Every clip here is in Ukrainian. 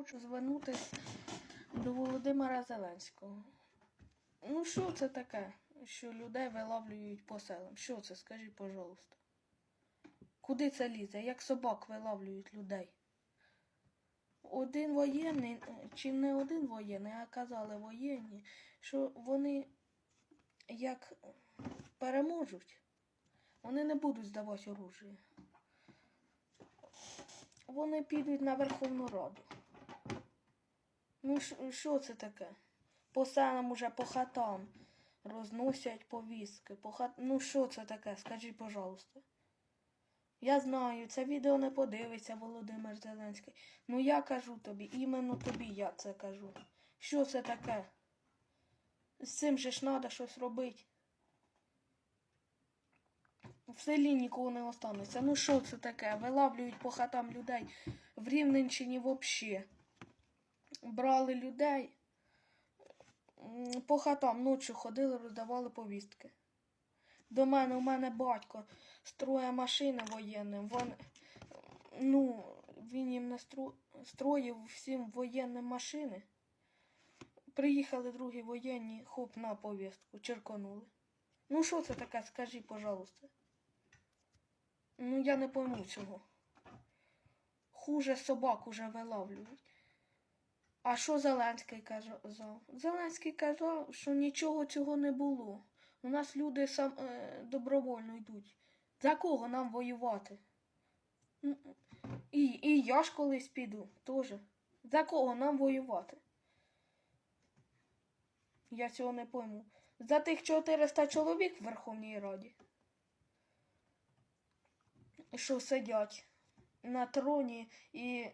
хочу звернутися до Володимира Зеленського. Ну, що це таке, що людей виловлюють по селам? Що це, скажіть, пожалуйста. Куди це лізе? Як собак виловлюють людей? Один воєнний, чи не один воєнний, а казали воєнні, що вони як переможуть, вони не будуть здавати оружие. Вони підуть на Верховну Раду. Ну, що це таке? По селам уже по хатам розносять повістки. По хат... Ну, що це таке? Скажіть, пожалуйста. Я знаю, це відео не подивиться Володимир Зеленський. Ну я кажу тобі, іменно тобі я це кажу. Що це таке? З цим же ж треба щось робити. В селі нікого не останеться. Ну що це таке? Вилавлюють по хатам людей в Рівненщині взагалі. Брали людей. По хатам ночі ходили, роздавали повістки. До мене, у мене батько строє машини воєнним. Вон, ну, він їм настро... строїв всім воєнним машини. Приїхали другі воєнні, хоп, на повістку, черканули. Ну, що це таке, скажи, пожалуйста. Ну, я не пойму цього. Хуже собак уже вилавлюють. А що Зеленський казав? Зеленський казав, що нічого цього не було. У нас люди сам е, добровольно йдуть. За кого нам воювати? І, і я ж колись піду теж. За кого нам воювати? Я цього не пойму. За тих 400 чоловік в Верховній Раді. Що сидять на троні і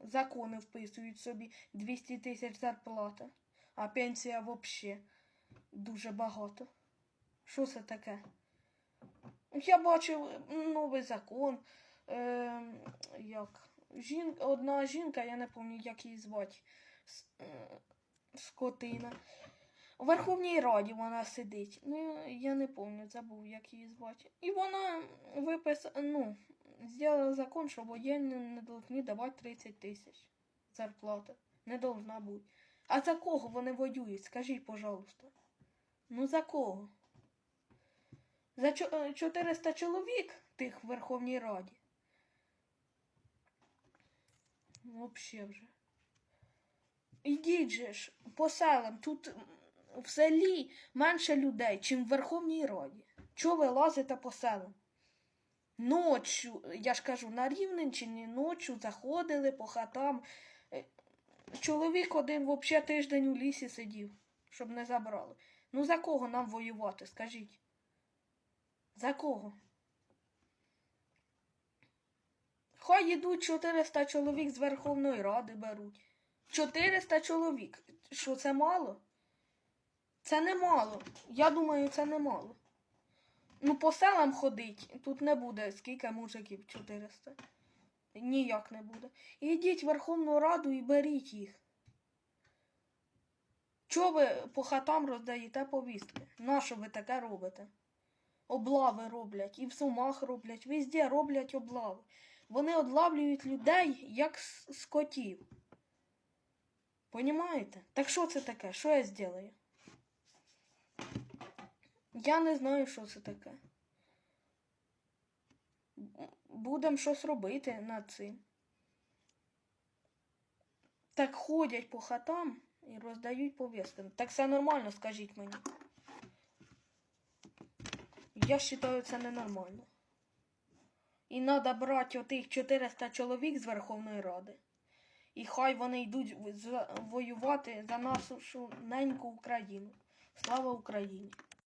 закони вписують собі 200 тисяч зарплата, а пенсія взагалі дуже багато. Що це таке? Я бачив новий закон. Е, як? Жін... Одна жінка, я не пам'ятаю, як її звати. С- е, Скотина. У Верховній Раді вона сидить. Ну, я не пам'ятаю, забув, як її звати. І вона виписала, ну, зробила закон, що воєнним не повинні давати 30 тисяч зарплата. Не должна бути. А за кого вони воюють? Скажіть, пожалуйста. Ну за кого? За е, 400 чоловік тих в Верховній Раді. Вообще вже. Ідіть же ж по селам. Тут в селі менше людей, чим в Верховній Раді. Чого ви лазите по селам? Ночу, я ж кажу, на Рівненщині ночу заходили по хатам. Е, Чоловік один взагалі тиждень у лісі сидів, щоб не забрали. Ну за кого нам воювати, скажіть? За кого? Хай йдуть 400 чоловік з Верховної Ради беруть. 400 чоловік. Що це мало? Це не мало. Я думаю, це не мало. Ну, по селам ходить, тут не буде скільки мужиків 400. Ніяк не буде. Ідіть в Верховну Раду і беріть їх. Чого ви по хатам роздаєте повістки? Нащо ви таке робите? Облави роблять, і в сумах роблять, везде роблять облави. Вони одлавлюють людей, як скотів. Понімаєте? Так що це таке? Що я зроблю? Я не знаю, що це таке. Будемо щось робити над цим. Так ходять по хатам і роздають повістки. Так все нормально, скажіть мені. Я вважаю, це ненормально. І треба брати отих 400 чоловік з Верховної Ради. І хай вони йдуть воювати за нашу неньку Україну. Слава Україні!